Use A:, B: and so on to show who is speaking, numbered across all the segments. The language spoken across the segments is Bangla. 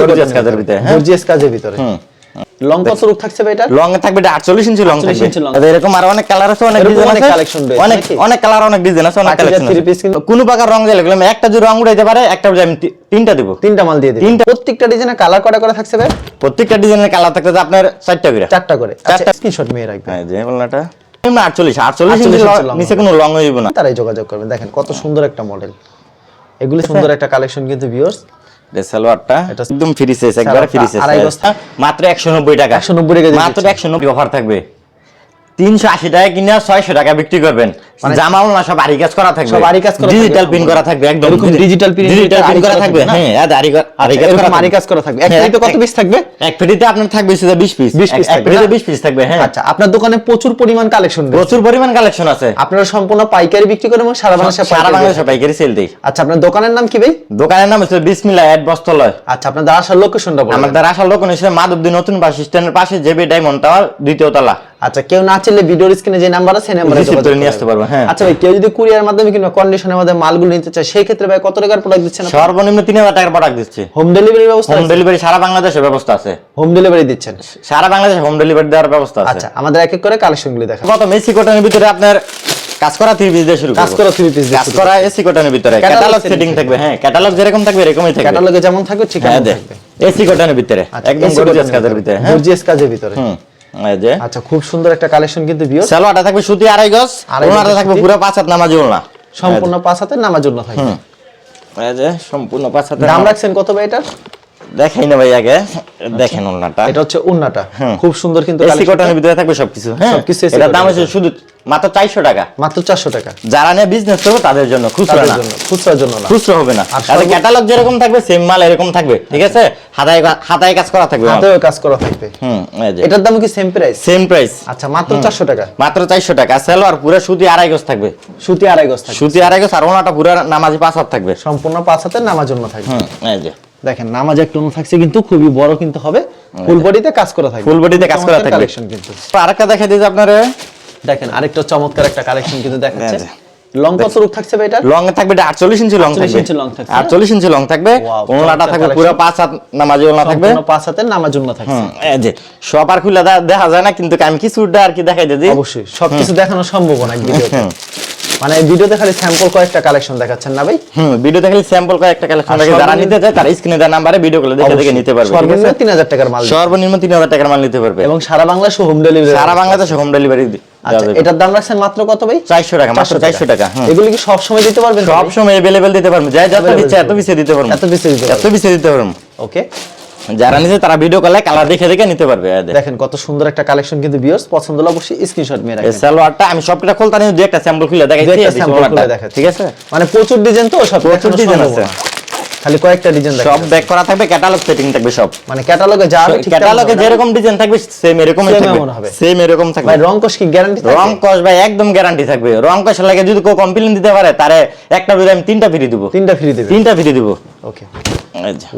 A: Gorgeous কাজের ভিতরে, হ্যাঁ।
B: গর্জিয়াস কাজের ভিতরে। লং কত রূপ থাকছে ভাই এটা?
A: লং থাকবে এটা 48 ইঞ্চি লং থাকবে।
B: ইঞ্চি
A: আর অনেক কালার আছে অনেক ডিজাইন আছে।
B: collection
A: অনেক অনেক কালার অনেক ডিজাইন আছে অনেক কালেকশন
B: three piece কিন্তু-
A: কোন প্রকার রং দিলে গেলাম একটা যদি রং উড়াইতে পারে একটা আমি তিনটা দেব।
B: তিনটা মাল দিয়ে দিবেন
A: তিনটা।
B: প্রত্যেকটা ডিজাইনে কালার কটা করে থাকছে ভাই?
A: প্রত্যেকটা ডিজাইনের কালার থাকতে আপনার চারটা করে।
B: চারটা করে। আচ্ছা
A: চারটা।
B: স্ক্রিনশট মেয়ে রাখবেন।
A: হ্যাঁ যে বলনাটা। 48 48 ইঞ্চি
B: 48
A: long,
B: long
A: নিচে কোনো লং হইব না।
B: তারাই যোগাযোগ করবেন। দেখেন কত সুন্দর একটা মডেল এগুলি সুন্দর একটা কালেকশন কিন্তু ভিউয়ার্স
A: সালোয়ারটা
B: এটা
A: একদম ফ্রি সাইজ একবারে ফ্রি সাইজ। মাত্র 190 টাকা।
B: 190 টাকা
A: মাত্র
B: একশো
A: নব্বই অফার থাকবে। 380 টাকা কিনা 600 টাকা বিক্রি করবেন। জামাও না সব আরি কাজ করা থাকবে।
B: সব আরি কাজ করা
A: ডিজিটাল
B: থাকবে।
A: করা থাকবে একদম।
B: এরকম digital
A: ডিজিটাল
B: আরি
A: করা
B: করা
A: থাকবে।
B: থাকবে
A: হ্যাঁ আরি আরি কাজ করা
B: আরি কাজ করা থাকবে। এক কত পিস থাকবে?
A: এক ফেটিতে আপনার থাকবে সেটা 20 পিস
B: 20 piece
A: এক
B: থাকবে,
A: 20 পিস থাকবে হ্যাঁ।
B: আচ্ছা আপনার দোকানে প্রচুর পরিমাণ কালেকশন
A: প্রচুর পরিমাণ কালেকশন আছে।
B: আপনারা সম্পূর্ণ পাইকারি বিক্রি করেন এবং সারা বাংলাদেশে
A: সারা
B: পাইকারি
A: বাংলাদেশে পাইকারি সেল দেই।
B: আচ্ছা আপনার দোকানের নাম কি ভাই?
A: দোকানের নাম হচ্ছে বিসমিল্লাহ এড বস্তলয়
B: আচ্ছা আপনাদের আসার লোকেশনটা বলুন।
A: আমাদের আসার লোক হচ্ছে মাধবদী নতুন বাস স্ট্যান্ডের পাশে জেবি ডায়মন্ড টাওয়ার দ্বিতীয় তলা।
B: আচ্ছা কেউ না চাইলে ভিডিওর স্ক্রিনে যে নাম্বার আছে নাম্বারে
A: করে নিয়ে আসতে পারব, হ্যাঁ।
B: আচ্ছা ভাই কেউ যদি কুরিয়ার মাধ্যমে কিংবা কন্ডিশনের মধ্যে মালগুলো নিতে চায় সেই ক্ষেত্রে ভাই কত টাকার প্রোডাক্ট দিচ্ছেন
A: সর্বনিম্ন তিন হাজার টাকার প্রোডাক্ট দিচ্ছে।
B: হোম ডেলিভারি ব্যবস্থা
A: হোম ডেলিভারি সারা বাংলাদেশের ব্যবস্থা আছে।
B: হোম ডেলিভারি দিচ্ছেন?
A: সারা বাংলাদেশে হোম ডেলিভারি দেওয়ার ব্যবস্থা আছে।
B: আচ্ছা আমাদের এক এক করে কালেকশনগুলো দেখা
A: কত মেসি কটনের ভিতরে আপনার কাজ করা থ্রি পিস দিয়ে শুরু
B: কাজ করা থ্রি পিস
A: কাজ করা এসি কটনের ভিতরে। ক্যাটালগ সেটিং থাকবে। হ্যাঁ ক্যাটালগ যেরকম থাকবে এরকমই থাকবে।
B: ক্যাটালগে যেমন থাকবে ঠিক
A: হ্যাঁ দে।
B: থাকবে।
A: এসি কটনের ভিতরে
B: আচ্ছা,
A: একদম গর্জিয়াস কাজের ভিতরে। হ্যাঁ।
B: গর্জিয়াস কাজের ভিতরে।
A: হুম। যে।
B: আচ্ছা খুব সুন্দর একটা কালেকশন কিন্তু ভিউয়ার
A: সালোয়ারটা থাকবে সুতি আড়াই গজ ওনাটা থাকবে পুরো পাঁচ হাত নামাজ ওলনা
B: সম্পূর্ণ পাঁচ হাতের নামাজ জন্য থাকবে
A: এই যে সম্পূর্ণ পাঁচ হাতের
B: দাম রাখছেন কত ভাই এটা
A: দেখাই না ভাই আগে দেখেন ওলনাটা
B: এটা হচ্ছে খুব সুন্দর কিন্তু
A: এসি কটনের ভিতরে থাকবে সবকিছু হ্যাঁ।
B: সবকিছু
A: এটার দাম
B: cotton-এর
A: শুধু মাত্র চারশো টাকা।
B: মাত্র চারশো টাকা।
A: যারা নিয়ে বিজনেস করবে তাদের জন্য খুচরা না।
B: খুচরার জন্য না।
A: খুচরো হবে না। ক্যাটালগ যেরকম থাকবে সেম মাল এরকম থাকবে ঠিক আছে? হাতায় হাতায় কাজ করা থাকবে
B: হাতেও কাজ করা থাকবে।
A: হুম এই যে।
B: এটার দাম কি সেম প্রাইস
A: সেম প্রাইস
B: আচ্ছা মাত্র চারশো টাকা।
A: মাত্র চারশো টাকা। সালোয়ার পুরো সুতি আড়াই গজ থাকবে।
B: সুতি আড়াই গজ থাকবে।
A: সুতি আড়াই গজ আর ওনাটা পুরো নামাজি পাঁচ হাত থাকবে।
B: সম্পূর্ণ পাঁচ হাতের নামাজ জন্য থাকবে।
A: হুম এই যে।
B: দেখেন নামাজ একটা অন্য থাকছে কিন্তু খুবই বড় কিন্তু হবে। ফুল বডিতে কাজ করা থাকবে।
A: ফুল বডিতে কাজ করা থাকবে।
B: collection কিন্তু।
A: আরেকটা দেখা দিয়েছে আপনারা।
B: দেখেন আরেকটা চমৎকার একটা কালেকশন কিন্তু দেখাচ্ছে। লং কত রূপ থাকছে ভাই এটা?
A: লং থাকবে এটা 48 ইঞ্চি লং
B: 48
A: থাকবে
B: ইঞ্চি long থাকছে,
A: 48 ইঞ্চি লং থাকবে। ওনাটা থাকবে পুরো পাঁচ হাত নামাজি ওনা থাকবে।
B: সম্পূর্ণ পাঁচ হাতের নামার জন্য থাকছে।
A: এই যে সব আর খুলে দেখা যায় না কিন্তু আমি কিছুটা আর কি দেখাই দিই?
B: অবশ্যই সবকিছু দেখানো সম্ভব না ভিডিওতে মানে ভিডিওতে খালি স্যাম্পল কয়েকটা কালেকশন দেখাচ্ছেন না ভাই?
A: হুম ভিডিও দেখলে স্যাম্পল কয়েকটা কালেকশন দেখে যারা নিতে চায় তারা স্ক্রিনে দেওয়া নাম্বারে ভিডিও গুলো দেখে দেখে নিতে পারবে
B: সর্বনিম্ন
A: আছে?
B: তিন হাজার টাকার মাল
A: সর্বনিম্ন তিন হাজার টাকার মাল নিতে পারবে।
B: এবং সারা বাংলাদেশে হোম ডেলিভারি
A: সারা বাংলাদেশে হোম ডেলিভারি
B: আচ্ছা এটার দাম রাখছেন মাত্র কত ভাই?
A: চারশো টাকা মাত্র চারশো টাকা। হুম।
B: এগুলি কি সব সময় দিতে পারবেন
A: সব সময় দিতে পারব। যাই যত ইচ্ছা এত
B: দিতে
A: পিছিয়ে দিতে পারব।
B: এত দিতে
A: এত
B: পারবেন।
A: পিছিয়ে দিতে পারব।
B: ওকে
A: যারা নিতে তারা ভিডিও কলে কালার দেখে দেখে নিতে পারবে
B: দেখেন কত সুন্দর একটা কালেকশন কিন্তু ভিউয়ার্স পছন্দ হলে অবশ্যই স্ক্রিনশট মেরে রাখবেন
A: সালোয়ারটা আমি সবটা খুলতে নিয়ে দুই একটা স্যাম্পল খুলে দেখাই
B: দু একটা sample খুলে দেখাচ্ছি।
A: ঠিক আছে?
B: মানে প্রচুর ডিজাইন তো সব
A: প্রচুর
B: সম্ভব
A: আছে।
B: খালি কয়েকটা ডিজাইন
A: সব ব্যাক করা থাকবে ক্যাটালগ সেটিং থাকবে সব।
B: মানে ক্যাটালগে যা ঠিক
A: ক্যাটালগে যেরকম ডিজাইন থাকবে সেম এরকমই থাকবে।
B: হবে।
A: সেম এরকম থাকবে।
B: ভাই রং কোশ কি গ্যারান্টি থাকে
A: রং কস ভাই একদম গ্যারান্টি থাকবে। রং কস লাগে যদি কেউ কমপ্লেন দিতে পারে তারে একটা বিলে আমি তিনটা ফ্রি দিব।
B: তিনটা ফ্রি দেবে।
A: তিনটা ফ্রি দিব।
B: ওকে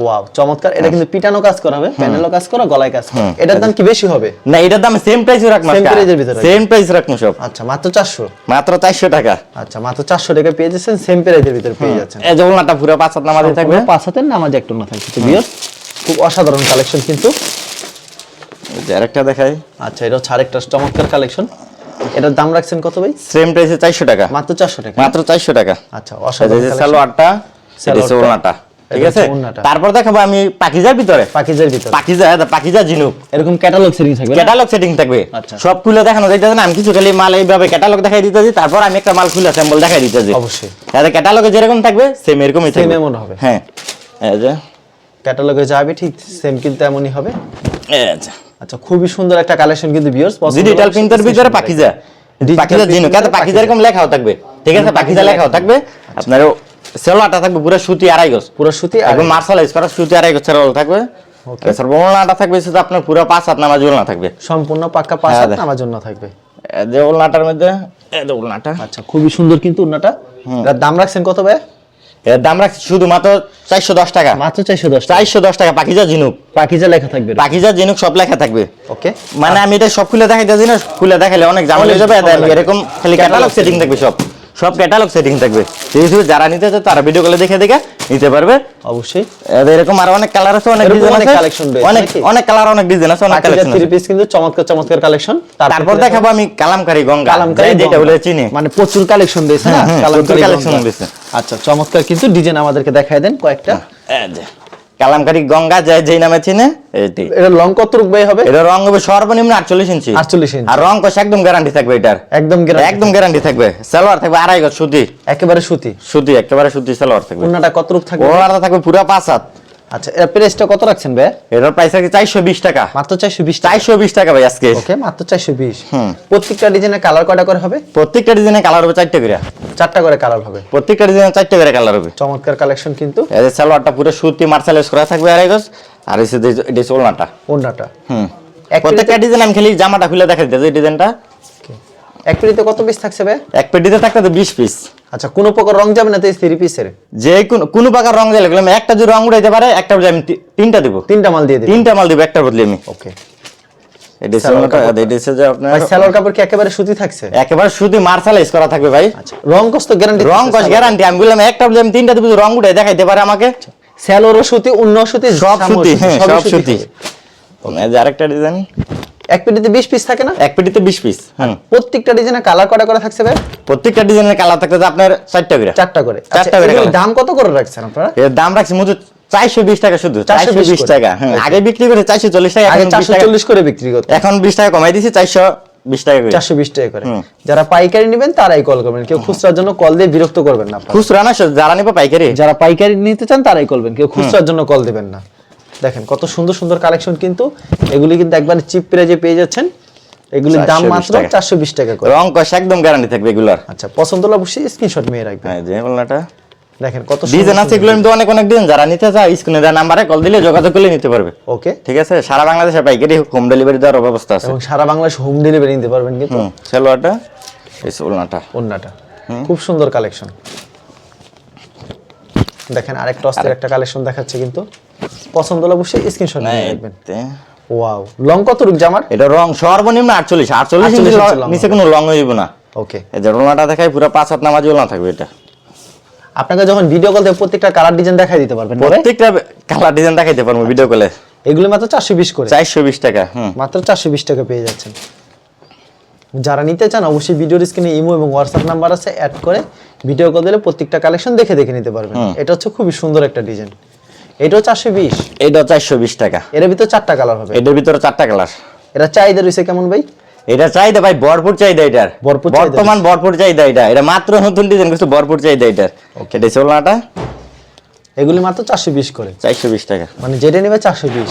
B: ওয়াও চমৎকার। এটা কিন্তু পিটানো কাজ করা হবে প্যানেলও কাজ করা গলায় কাজ করা। এটার দাম কি বেশি হবে?
A: না এটার দাম সেম প্রাইস রাখব
B: Same price এর ভিতরে।
A: সেম প্রাইস সব
B: আচ্ছা মাত্র চারশো?
A: মাত্র চারশো টাকা।
B: আচ্ছা মাত্র চারশো টাকা পেয়ে যাচ্ছেন সেম প্রাইজের ভিতরে পেয়ে যাচ্ছেন।
A: এই পুরো পাঁচ হাত নামাজে থাকবে।
B: সম্পূর্ণ পাঁচ হাতের নামাজ একটু না বিয়ার খুব অসাধারণ কালেকশন কিন্তু।
A: যে আরেকটা দেখাই।
B: আচ্ছা এটা হচ্ছে আরেকটা চমৎকার কালেকশন এটার দাম রাখছেন কত ভাই?
A: সেম প্রাইসে চারশো টাকা।
B: মাত্র চারশো টাকা।
A: মাত্র চারশো টাকা।
B: আচ্ছা অসাধারণ।
A: সালোয়ারটা
B: সালোয়ারটা,
A: ওনাটা ঠিক আছে? তারপর দেখাবো আমি পাকিজার ভিতরে।
B: পাকিজের ভিতরে।
A: পাকিজা পাকিজা জিনুক
B: এরকম ক্যাটালগ সেটিং থাকবে
A: ক্যাটালগ সেটিং থাকবে।
B: আচ্ছা।
A: সব খুলে দেখানো যাইতেছে না আমি কিছু খালি মাল এইভাবে ক্যাটালগ দেখাই দিতেছি তারপর আমি একটা মাল খুলে স্যাম্পল দেখাই দিতেছি।
B: অবশ্যই।
A: তাহলে ক্যাটালগে যেরকম থাকবে সেম এরকমই থাকবে।
B: এমন হবে।
A: হ্যাঁ। এই যে।
B: ক্যাটালগে যাবে ঠিক সেম কিন্তু এমনই হবে।
A: যে।
B: আচ্ছা খুবই সুন্দর একটা কালেকশন কিন্তু ভিউয়ার্স
A: ডিজিটাল প্রিন্টার ভিতরে পাকিজা। পাকিজা জিনুক এত পাকিজা এরকম লেখাও থাকবে? ঠিক আছে পাকিজা লেখাও থাকবে। আপনার সেলোয়ারটা থাকবে পুরো সুতি আড়াই গজ।
B: পুরো সুতি
A: একদম মার্শালাইজ করা সুতি আড়াই গজ সেলোয়ার থাকবে।
B: Okay.
A: স্যার ওলনাটা থাকবে সেটা আপনার পুরো পাঁচ হাত নামাজ ওলনা থাকবে।
B: সম্পূর্ণ পাক্কা পাঁচ
A: হ্যাঁ,
B: হাত। নামার জন্য থাকবে।
A: যে ওলনাটার মধ্যে যে ওলনাটা।
B: আচ্ছা খুবই সুন্দর কিন্তু উন্নাটা এটার দাম রাখছেন কত ভাই?
A: এর দাম রাখছি শুধুমাত্র চারশো দশ টাকা।
B: মাত্র চারশো দশ
A: চারশো দশ টাকা পাকিজা জিনুক
B: পাকিজা লেখা থাকবে।
A: পাকিজা জিনুক সব লেখা থাকবে।
B: ওকে।
A: মানে আমি এটা সব খুলে দেখাইতেছি না খুলে দেখালে অনেক জামা হয়ে যাবে। এরকম খালি ক্যাটালগ সেটিং থাকবে সব। সব ক্যাটালগ সেটিং থাকবে। ঠিক আছে যারা নিতে চায় তারা ভিডিও কলে দেখে দেখে নিতে পারবে।
B: অবশ্যই।
A: এরকম আরও অনেক কালার আছে অনেক ডিজাইন আছে।
B: রয়েছে,
A: অনেক অনেক কালার অনেক ডিজাইন আছে অনেক কালেকশন
B: থ্রি পিস কিন্তু চমৎকার চমৎকার কালেকশন
A: তারপর দেখাবো আমি কালামকারী গঙ্গা
B: কালামকারী
A: যেটা বলে চিনি।
B: মানে প্রচুর কালেকশন দিয়েছে না?
A: হুম, হুম,
B: কালামকারী গঙ্গা।
A: দিয়েছে।
B: আচ্ছা চমৎকার কিন্তু ডিজাইন আমাদেরকে দেখায় দেন কয়েকটা।
A: এই যে, কালামকারী গঙ্গা যায় যেই নামে চিনে এটি।
B: এটা লং কত রূপ হবে?
A: এটা রং হবে সর্বনিম্ন আটচল্লিশ ইঞ্চি।
B: 48 ইঞ্চি।
A: আর রং কষ একদম গ্যারান্টি থাকবে এটার।
B: একদম গ্যারান্টি
A: একদম গ্যারান্টি থাকবে। সালোয়ার থাকবে আড়াই গজ সুতি।
B: একেবারে সুতি।
A: সুতি একেবারে সুতি সালোয়ার থাকবে।
B: ওনাটা কত রূপ থাকবে?
A: ওনাটা থাকবে পুরো পাঁচ হাত।
B: আচ্ছা এর প্রাইসটা কত রাখছেন ভাই
A: এটার প্রাইস আছে চারশো বিশ টাকা।
B: মাত্র চারশো বিশ
A: চারশো বিশ টাকা ভাই আজকে।
B: ওকে মাত্র চারশো বিশ।
A: হুম।
B: প্রত্যেকটা ডিজাইনের কালার কয়টা করে হবে?
A: প্রত্যেকটা ডিজাইনে কালার হবে চারটে করে।
B: চারটা করে কালার হবে।
A: প্রত্যেকটা ডিজাইনে চারটে করে কালার হবে।
B: চমৎকার কালেকশন কিন্তু।
A: এই যে সালোয়ারটা পুরো সুতি মার্শালাইজ করা থাকবে আড়াই গজ আর এসে এটা হচ্ছে ওড়নাটা।
B: ওন্নাটা
A: হুম। প্রত্যেকটা ডিজাইন আমি খালি জামাটা খুলে দেখা দিতে এই ডিজাইনটা
B: এক পেটিতে কত পিস থাকছে ভাই?
A: এক পেটিতে থাকতে তো বিশ পিস
B: আচ্ছা কোনো প্রকার রং যাবে না তো থ্রি পিসের
A: যে কোন কোন প্রকার রং দিলে আমি একটা যদি রং উড়াইতে পারে একটা বদলে আমি তিনটা দিব।
B: তিনটা মাল দিয়ে দিন
A: তিনটা মাল দিব একটা বদলে আমি
B: ওকে
A: দিব দেখাইতে পারে আমাকে।
B: স্যালোরও সুতি অন্য সুতি
A: সব সুতি হ্যাঁ সব সুতি। এই আরেকটা ডিজাইন
B: এক পেটিতে বিশ পিস থাকে না?
A: এক পেটিতে বিশ পিস
B: প্রত্যেকটা ডিজাইনের কালার করে থাকছে ভাই?
A: প্রত্যেকটা ডিজাইনের কালার থাকতে আপনার করে।
B: করে। আচ্ছা,
A: করে
B: দাম কত করে রাখছেন আপনারা?
A: এর দাম রাখছি মজুদ চারশো বিশ টাকা শুধু চারশো বিশ টাকা আগে বিক্রি করে চারশো চল্লিশ টাকা
B: আগে
A: এখন
B: চারশো চল্লিশ করে বিক্রি করতে
A: এখন বিশ টাকা কমাই দিয়েছি চারশো বিশ টাকা করে।
B: চারশো বিশ টাকা করে। যারা পাইকারি নেবেন তারাই কল করবেন। কেউ খুচরার জন্য কল দিয়ে বিরক্ত করবেন না
A: খুচরা না যারা নিবো পাইকারি।
B: যারা পাইকারি নিতে চান তারাই করবেন। কেউ খুচরার জন্য কল দিবেন না। দেখেন কত সুন্দর সুন্দর কালেকশন কিন্তু। এগুলি কিন্তু একবারে চিপ প্রাইজে পেয়ে যাচ্ছেন। এগুলির দাম মাত্র
A: টাকা।
B: চারশো বিশ টাকা করে।
A: রং কষ একদম গ্যারান্টি থাকবে এগুলার।
B: আচ্ছা পছন্দ হলে অবশ্যই স্ক্রিনশট নিয়ে রাখবেন।
A: হ্যাঁ যে বলনাটা।
B: দেখেন কত
A: ডিজাইন আছে এগুলো কিন্তু অনেক অনেক ডিজাইন যারা নিতে চায় স্ক্রিনে দেওয়া নাম্বারে কল দিলে যোগাযোগ করলে নিতে পারবে।
B: ওকে
A: ঠিক আছে? সারা বাংলাদেশে পাইকারি হোম ডেলিভারি দেওয়ার ব্যবস্থা আছে।
B: এবং সারা বাংলাদেশ হোম ডেলিভারি নিতে পারবেন কিন্তু।
A: সালোয়ারটা এই ওলনাটা
B: খুব সুন্দর কালেকশন। দেখেন আরেকটা অস্থির একটা কালেকশন দেখাচ্ছে কিন্তু। পছন্দ হলে অবশ্যই স্ক্রিনশট নিয়ে রাখবেন। ওয়াও লং কত রূপ জামার?
A: এটা রং সর্বনিম্ন আটচল্লিশ। আটচল্লিশ
B: 48
A: ইঞ্চি
B: ইঞ্চি
A: ল-
B: long
A: নিচে কোনো লং হইব না।
B: ওকে
A: এই যে রোনাটা দেখায় পুরো পাঁচ হাত নামাজি ওলনা থাকবে এটা।
B: আপনাকে যখন ভিডিও কল প্রত্যেকটা কালার ডিজাইন দেখাই দিতে পারবেন
A: প্রত্যেকটা কালার ডিজাইন দেখাইতে পারব ভিডিও কলে
B: এগুলো মাত্র চারশো বিশ করে।
A: চারশো বিশ টাকা হুম।
B: মাত্র চারশো বিশ টাকা পেয়ে যাচ্ছেন। যারা নিতে চান অবশ্যই ভিডিওর স্ক্রিনে ইমো এবং হোয়াটসঅ্যাপ নাম্বার আছে অ্যাড করে ভিডিও কল দিলে প্রত্যেকটা কালেকশন দেখে দেখে নিতে পারবেন। এটা হচ্ছে খুবই সুন্দর একটা ডিজাইন এটাও চারশো বিশ।
A: এটা চারশো বিশ টাকা।
B: এর ভিতর চারটা কালার হবে।
A: এটার ভিতরে চারটা কালার
B: এটা চাহিদা রয়েছে কেমন ভাই?
A: এটা চাহিদা ভাই ভরপুর চাহিদা এটার। বর্তমান ভরপুর চাহিদা এটা। এটা মাত্র নতুন ডিজাইন কিছু ভরপুর চাহিদা এটার। এটা সোলনাটা
B: এগুলি মাত্র চারশো বিশ করে।
A: চারশো বিশ টাকা।
B: মানে যেটা নেবে চারশো বিশ।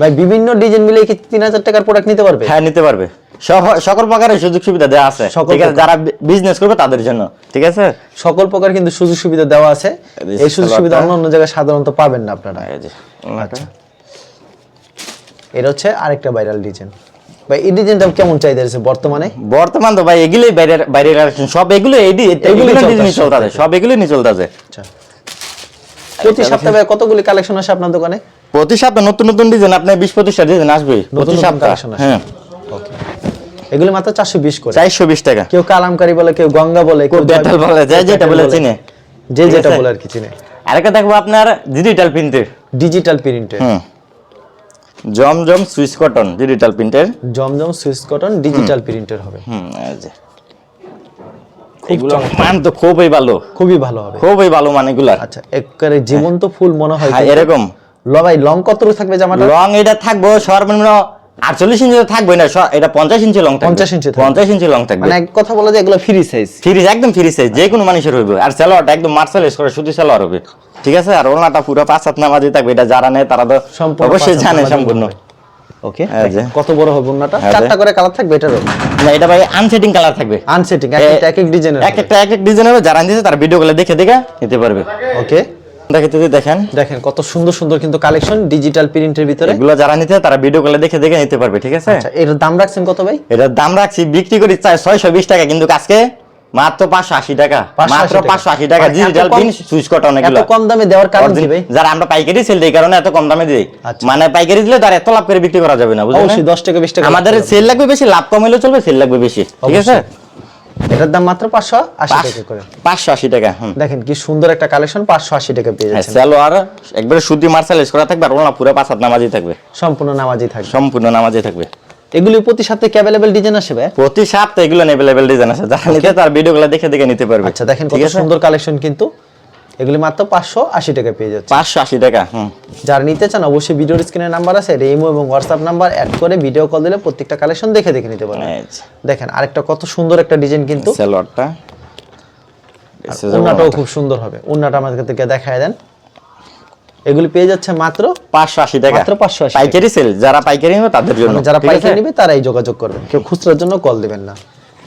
B: ভাই বিভিন্ন ডিজাইন মিলে কি তিন হাজার টাকার প্রোডাক্ট নিতে পারবে?
A: হ্যাঁ নিতে পারবে। সকল প্রকারের সুযোগ সুবিধা দেওয়া আছে। ঠিক আছে? যারা বিজনেস করবে তাদের জন্য। ঠিক আছে?
B: সকল প্রকার কিন্তু সুযোগ সুবিধা দেওয়া আছে।
A: এই
B: এই সুযোগ সুবিধা অন্য অন্য জায়গায় সাধারণত পাবেন না আপনারা।
A: এই
B: এটা হচ্ছে আরেকটা ভাইরাল ডিজাইন ভাই এই ডিজাইনটা কেমন চাহিদা রয়েছে বর্তমানে?
A: বর্তমান তো ভাই এগুলোই বাইরের বাইরের কালেকশন সব এগুলো এডি এগুলো
B: চলতেছে,
A: ডিজাইন চলতেছে। সব এগুলোই নিয়ে চলতেছে।
B: আচ্ছা। প্রতি সপ্তাহে কতগুলি কালেকশন আসে আপনার দোকানে?
A: প্রতি সপ্তাহে নতুন নতুন ডিজাইন আপনার বিশ পঁচিশটা ডিজাইন আসবে প্রতি সপ্তাহে। হ্যাঁ।
B: এগুলি মাত্র চারশো বিশ করে।
A: চারশো বিশ টাকা।
B: কেউ কালামকারি বলে কেউ গঙ্গা বলে কেউ
A: বেতাল বলে, যে যেটা বলে চিনে।
B: যে যেটা বলে আর কি চিনে।
A: আরেকটা দেখব আপনার ডিজিটাল প্রিন্টের
B: ডিজিটাল প্রিন্টের
A: জমজম সুইস কটন ডিজিটাল প্রিন্টের
B: জমজম সুইস কটন ডিজিটাল প্রিন্টের হবে।
A: হুম এই যে। এগুলো মান তো খুবই ভালো।
B: খুবই ভালো হবে।
A: খুবই ভালো মানে এগুলা।
B: আচ্ছা একবারে জীবন্ত ফুল মনে হয়
A: হ্যাঁ, এরকম।
B: ল ভাই লং কত থাকবে জামাটা?
A: লং এটা থাকব সর্বনিম্ন আটচল্লিশ ইঞ্চি তো থাকবে না এটা পঞ্চাশ ইঞ্চি লং
B: 50 ইঞ্চি
A: পঞ্চাশ ইঞ্চি লং থাকবে।
B: মানে এক কথা বলা যায় এগুলো ফ্রি সাইজ
A: ফ্রিজ একদম ফ্রি সাইজ যে কোনো মানুষের হইবে। আর সালোয়ারটা একদম মার্শালাইজ করে শুধু সালোয়ার হবে। ঠিক আছে? আর ওনাটা পুরো পাঁচ সাত নামাজি থাকবে। এটা যারা নেয় তারা তো অবশ্যই জানে সম্পূর্ণ।
B: ওকে
A: হ্যাঁ
B: কত বড় হবে
A: হ্যাঁ
B: চারটা করে কালার থাকবে এটারও।
A: না এটা ভাই আনসেটিং কালার থাকবে।
B: আনসেটিং এক এক ডিজাইনের
A: এক একটা এক এক ডিজাইন হবে। যারা দিয়েছে তার ভিডিও গুলো দেখে দেখে নিতে পারবে।
B: ওকে
A: দেখেন
B: দেখেন কত সুন্দর সুন্দর কিন্তু কালেকশন ডিজিটাল প্রিন্টের ভিতরে।
A: এগুলো যারা নিতে তারা ভিডিও গুলো দেখে দেখে নিতে পারবে ঠিক আছে?
B: আচ্ছা এর দাম রাখছেন কত ভাই?
A: দাম রাখছি বিক্রি করি চাই ছয়শো বিশ টাকা কিন্তু আজকে মাত্র পাঁচশো আশি টাকা। মাত্র
B: টাকা।
A: পাঁচশো আশি টাকা ডিজিটাল পিন সুইচ কটন
B: এত কম দামে দেওয়ার কারণ কি ভাই?
A: যারা আমরা পাইকারি সেল কারণে এত কম দামে দিই।
B: আচ্ছা।
A: মানে পাইকারি দিলে তার এত লাভ করে বিক্রি করা যাবে না বুঝলেন?
B: অবশ্যই দশ টাকা বিশ টাকা।
A: আমাদের সেল লাগবে বেশি লাভ কম হলেও চলবে সেল লাগবে বেশি ঠিক আছে?
B: এটার দাম মাত্র পাঁচশো আশি টাকা করে।
A: পাঁচশো আশি টাকা
B: দেখেন কি সুন্দর একটা কালেকশন পাঁচশো আশি টাকা পেয়ে
A: যাচ্ছে
B: যাচ্ছেন।
A: সালোয়ার একবারে শুদ্ধি মার্শালাইজ করা থাকবে আর ওনা পুরো পাঁচ হাত নামাজি থাকবে।
B: সম্পূর্ণ নামাজি থাকবে।
A: সম্পূর্ণ নামাজি থাকবে।
B: এগুলি প্রতি সপ্তাহে অ্যাভেলেবেল ডিজাইন আসে ভাই?
A: প্রতি সপ্তাহে এগুলো অ্যাভেলেবেল ডিজাইন আছে যারা নিতে তার ভিডিওগুলো দেখে দেখে নিতে পারবে।
B: আচ্ছা দেখেন কত সুন্দর কালেকশন কিন্তু। এগুলি মাত্র পাঁচশো আশি টাকা পেয়ে যাচ্ছে।
A: পাঁচশো আশি টাকা হুম।
B: যারা নিতে চান অবশ্যই ভিডিওর নাম্বার আছে ইমো এবং হোয়াটসঅ্যাপ নাম্বার অ্যাড করে ভিডিও কল দিলে প্রত্যেকটা কালেকশন দেখে দেখে নিতে পারবেন। দেখেন আরেকটা কত সুন্দর একটা ডিজাইন কিন্তু।
A: সালোয়ারটা।
B: উন্নাটাও খুব সুন্দর হবে। উন্নাটা আমাদেরকে দেখায় দেন। এগুলি পেয়ে যাচ্ছে মাত্র
A: পাঁচশো আশি টাকা।
B: মাত্র 580 টাকা।
A: পাইকারি সেল যারা পাইকারি নেবে তাদের জন্য
B: মানে যারা
A: ঠিক আছে?
B: পাইকারি নেবে তারাই যোগাযোগ করবেন। কেউ খুচরার জন্য কল দিবেন না।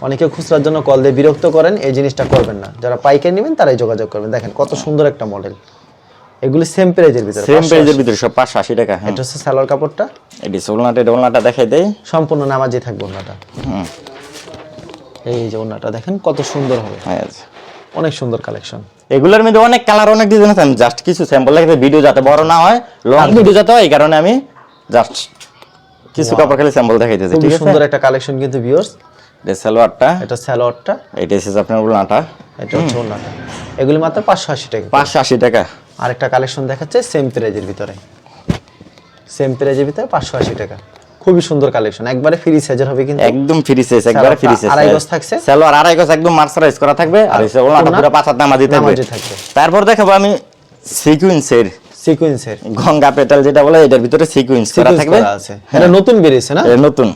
B: অনেকে খুচরার জন্য কল দিয়ে বিরক্ত করেন এই জিনিসটা করবেন না। যারা পাইকারি নেবেন তারাই যোগাযোগ করবেন। দেখেন কত সুন্দর একটা মডেল। এগুলি সেম প্রাইজের ভিতরে
A: সেম
B: 580
A: পেজের ভিতরে সব পাঁচশো আশি টাকা হ্যাঁ।
B: এটা হচ্ছে সালোয়ার কাপড়টা।
A: এটি সোলনাটা ডোলনাটা দেখাই দেয়
B: সম্পূর্ণ নামাজি থাকবে ওনাটা
A: হুম।
B: এই যে ওনাটা দেখেন কত সুন্দর হবে।
A: হ্যাঁ আচ্ছা।
B: অনেক সুন্দর কালেকশন
A: এগুলোর মধ্যে অনেক কালার অনেক ডিজাইন আছে। আমি জাস্ট কিছু স্যাম্পল দেখাতে ভিডিও যাতে বড় না হয় লং ভিডিও যাতে হয় এই কারণে আমি জাস্ট কিছু কাপড় খালি স্যাম্পল দেখাইতেছি
B: খুবই
A: ঠিক আছে?
B: সুন্দর একটা কালেকশন কিন্তু ভিউয়ার্স
A: এটা সালোয়ারটা?
B: এটা সালোয়ারটা।
A: এটা এসেছে আপনার উলনাটা
B: এটা হচ্ছে এগুলি মাত্র পাঁচশো আশি টাকা
A: পাঁচশো আশি টাকা।
B: আরেকটা কালেকশন দেখাচ্ছে সেম প্রাইজের ভিতরে। সেম প্রাইজের ভিতরে পাঁচশো আশি টাকা। খুবই সুন্দর কালেকশন। একবারে ফ্রি সাইজের হবে কিন্তু
A: একদম ফ্রি সাইজ একবারে ফ্রি সাইজ
B: আড়াই গজ থাকছে?
A: সালোয়ার আড়াই গজ একদম মার্সারাইজ করা থাকবে। আর এসে উলনাটা
B: ওড়না
A: পুরো পাঁচ হাত থাকবে।
B: নামাজি থাকবে।
A: তারপর দেখাবো আমি সিকুয়েন্সের
B: সিকোয়েন্সের
A: গঙ্গা পেটাল যেটা বলে এটার ভিতরে সিকুয়েন্স করা থাকবে।
B: এটা নতুন বেরিয়েছে না?
A: এটা নতুন।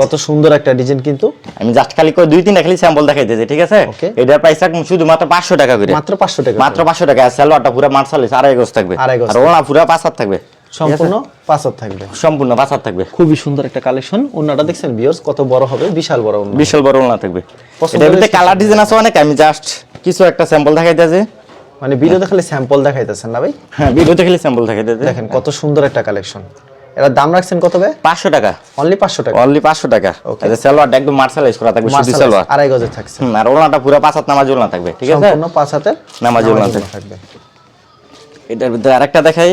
B: কত সুন্দর একটা ডিজাইন কিন্তু।
A: আমি জাস্ট খালি করে দুই তিনটা খালি স্যাম্পল দেখাইতেছি ঠিক আছে? এটার প্রাইস থাকবে শুধুমাত্র পাঁচশো টাকা করে।
B: মাত্র পাঁচশো টাকা
A: মাত্র পাঁচশো টাকা। আর সালোয়ারটা পুরো মার্শালিস আড়াই গজ থাকবে। আর ওনা পুরো থাকবে।
B: সম্পূর্ণ পাঁচ থাকবে।
A: সম্পূর্ণ পাঁচ থাকবে।
B: খুবই সুন্দর একটা কালেকশন ওনাটা দেখছেন ভিউয়ার্স কত বড় হবে? বিশাল বড়
A: বিশাল বড় ওনা থাকবে।
B: পছন্দ
A: এটার ভিতরে কালার ডিজাইন আছে অনেক। আমি জাস্ট কিছু একটা স্যাম্পল দেখাইতেছি।
B: মানে ভিডিওতে খালি স্যাম্পল দেখাইতেছেন না ভাই?
A: হ্যাঁ ভিডিওতে খালি স্যাম্পল দেখাইতেছি।
B: দেখেন কত সুন্দর একটা কালেকশন এর দাম রাখছেন কত ভাই?
A: পাঁচশো টাকা।
B: অনলি পাঁচশো টাকা?
A: অনলি পাঁচশো টাকা।
B: Okay.
A: আচ্ছা সালোয়ারটা একদম মার্শালাইজ করা থাকবে শুধু সালোয়ার।
B: আড়াই গজের থাকছে।
A: হুম, আর ওনাটা পুরো পাঁচ হাত নামাজ ওনা থাকবে ঠিক আছে?
B: সম্পূর্ণ পাঁচ হাতের
A: নামাজি ওড়না
B: থাকবে।
A: এটার ভিতরে আরেকটা দেখাই।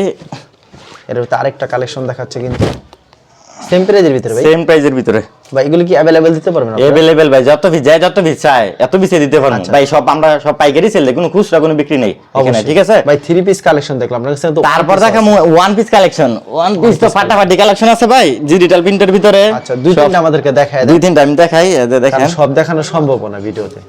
B: এর ভিতরে আরেকটা কালেকশন দেখাচ্ছে কিন্তু। সেম প্রাইজের ভিতরে ভাই?
A: সেম প্রাইজের ভিতরে।
B: বা এগুলো কি অ্যাভেলেবেল দিতে পারবেন আপনারা?
A: এভেলেবেল ভাই যত পিস যায় যত পিস চায় এত পিসে দিতে পারব ভাই সব আমরা সব পাইকারি সেল কোনো খুচরা কোনো বিক্রি নেই এখানে ঠিক আছে?
B: ভাই থ্রি পিস কালেকশন দেখলাম আপনার কাছে তো
A: তারপর দেখা one piece collection one piece তো ফাটাফাটি কালেকশন আছে ভাই ডিজিটাল প্রিন্টের ভিতরে।
B: আচ্ছা দুই তিনটা আমাদেরকে দেখায়
A: দুই তিনটা আমি দেখাই দেখেন।
B: সব দেখানো সম্ভব না ভিডিওতে।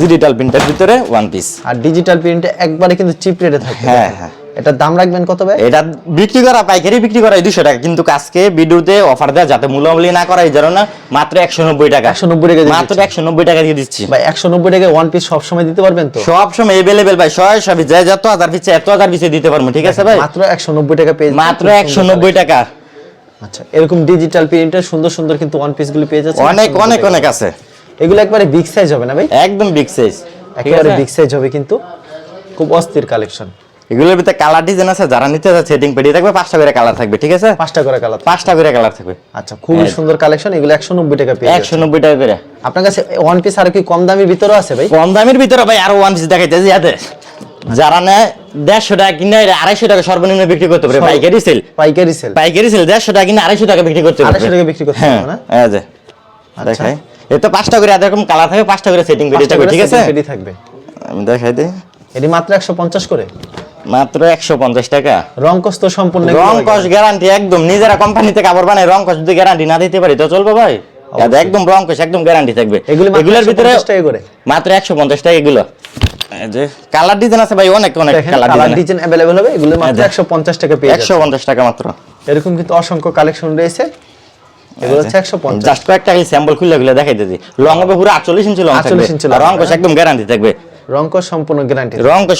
A: ডিজিটাল প্রিন্টের ভিতরে ওয়ান পিস
B: আর ডিজিটাল প্রিন্টে একবারে কিন্তু চিপ রেটে থাকবে।
A: হ্যাঁ, হ্যাঁ।
B: এটার দাম রাখবেন কত ভাই?
A: এটা বিক্রি করা পাইকারি বিক্রি করা দুশো টাকা। কিন্তু আজকে ভিডিওতে অফার দেওয়া যাতে মূল্যমূল্য না করা এই জন্য মাত্র একশো নব্বই টাকা।
B: 190 টাকা
A: মাত্র একশো নব্বই টাকা দিয়ে দিচ্ছি।
B: ভাই একশো নব্বই টাকায় ওয়ান পিস সবসময় দিতে পারবেন তো?
A: সব সময় এভেলেবেল ভাই ছয় সবই যায় যত হাজার পিছে এত হাজার পিছে দিতে পারব ঠিক আছে ভাই?
B: মাত্র একশো নব্বই টাকা পেয়ে
A: মাত্র একশো নব্বই টাকা।
B: আচ্ছা এরকম ডিজিটাল প্রিন্টের সুন্দর সুন্দর কিন্তু ওয়ান পিসগুলো পেয়ে যাচ্ছে
A: অনেক অনেক অনেক আছে।
B: এগুলো একবারে বিগ সাইজ হবে না ভাই?
A: একদম বিগ সাইজ
B: একেবারে বিগ সাইজ হবে কিন্তু। খুব অস্থির কালেকশন
A: এগুলোর ভিতরে কালার ডিজাইন আছে যারা নিতে যাচ্ছে সেটিং পেডি থাকবে পাঁচটা করে কালার থাকবে ঠিক আছে?
B: পাঁচটা করে কালার
A: পাঁচটা করে কালার থাকবে।
B: আচ্ছা খুবই সুন্দর কালেকশন এগুলো একশো নব্বই টাকা পেয়ে
A: একশো নব্বই টাকা করে।
B: আপনার কাছে ওয়ান পিস আর কি কম দামের ভিতরেও আছে ভাই?
A: কম দামের ভিতরে ভাই আরও ওয়ান পিস দেখাইতেছি যাতে যারা নেয় দেড়শো টাকা কিনে আড়াইশো টাকা সর্বনিম্ন বিক্রি করতে পারে। পাইকারি সেল
B: পাইকারি সেল
A: পাইকারি সেল দেড়শো টাকা কিনে আড়াইশো টাকা বিক্রি করতে পারবে
B: 250 টাকা বিক্রি করতে
A: হ্যাঁ
B: পারবে না?
A: এই যে। দেখাই। এ তো পাঁচটা করে এরকম কালার থাকবে পাঁচটা করে সেটিং পেডি থাকবে ঠিক আছে?
B: রেডি থাকবে।
A: আমি দেখাই দিই।
B: এটি মাত্র একশো পঞ্চাশ করে।
A: মাত্র একশো পঞ্চাশ টাকা।
B: রং কস তো সম্পূর্ণ
A: রং কস গ্যারান্টি একদম। নিজেরা কোম্পানিতে কাপড় বানায় রং কস যদি গ্যারান্টি না দিতে পারি তো চলবে ভাই? একদম রং কস একদম গ্যারান্টি থাকবে। এগুলোর ভিতরে
B: 150 টাকা করে।
A: মাত্র একশো পঞ্চাশ টাকা এগুলো। যে কালার ডিজাইন আছে ভাই অনেক অনেক কালার ডিজাইন
B: অ্যাভেলেবল হবে এগুলো মাত্র একশো পঞ্চাশ টাকা পেয়ে
A: একশো পঞ্চাশ টাকা মাত্র।
B: এরকম কিন্তু অসংখ্য কালেকশন রয়েছে। এগুলো হচ্ছে একশো পঞ্চাশ।
A: জাস্ট কয়েকটা স্যাম্পল খুলে খুলে দেখাই লং হবে পুরো আটচল্লিশ ইঞ্চি লং
B: 48 ইঞ্চি long
A: রং
B: থাকবে,
A: একদম গ্যারান্টি থাকবে।
B: রং সম্পূর্ণ গ্যারান্টি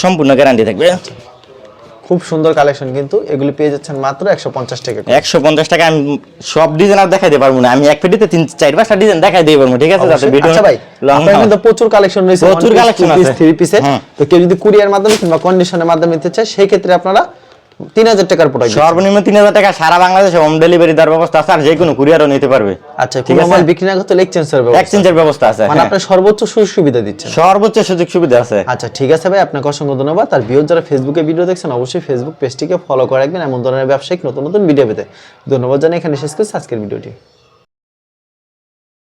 A: সম্পূর্ণ গ্যারান্টি থাকবে।
B: খুব সুন্দর কালেকশন কিন্তু। এগুলি পেয়ে যাচ্ছেন মাত্র একশো পঞ্চাশ টাকা
A: একশো পঞ্চাশ টাকা আমি সব ডিজাইন আর দেখাই দিতে পারব না। আমি এক পেটিতে তিন চার পাঁচটা ডিজাইন দেখাই দিতে পারব ঠিক আছে?
B: আচ্ছা ভাই আপনার কিন্তু প্রচুর কালেকশন রয়েছে।
A: প্রচুর কালেকশন আছে।
B: থ্রি পিসের তো কেউ যদি কুরিয়ার মাধ্যমে কিংবা কন্ডিশনের মাধ্যমে নিতে চায় সেই ক্ষেত্রে আপনারা তিন হাজার টাকার প্রোডাক্ট
A: সর্বনিম্ন তিন হাজার টাকা সারা বাংলাদেশে হোম ডেলিভারি দেওয়ার ব্যবস্থা আছে আর যে কোনো কুরিয়ারও নিতে পারবে।
B: আচ্ছা
A: ঠিক আছে?
B: বিক্রি না করতে এক্সচেঞ্জের ব্যবস্থা
A: এক্সচেঞ্জের ব্যবস্থা আছে
B: মানে
A: আপনি
B: আপনার সর্বোচ্চ সুযোগ সুবিধা দিচ্ছেন।
A: সর্বোচ্চ সুযোগ সুবিধা আছে।
B: আচ্ছা ঠিক আছে ভাই আপনাকে অসংখ্য ধন্যবাদ। আর যারা ফেসবুকে ভিডিও দেখছেন অবশ্যই ফেসবুক পেজটিকে ফলো করে রাখবেন। এমন ধরনের ব্যবসায়িক নতুন নতুন ভিডিও পেতে। ধন্যবাদ জানাই এখানে শেষ করছি আজকের ভিডিওটি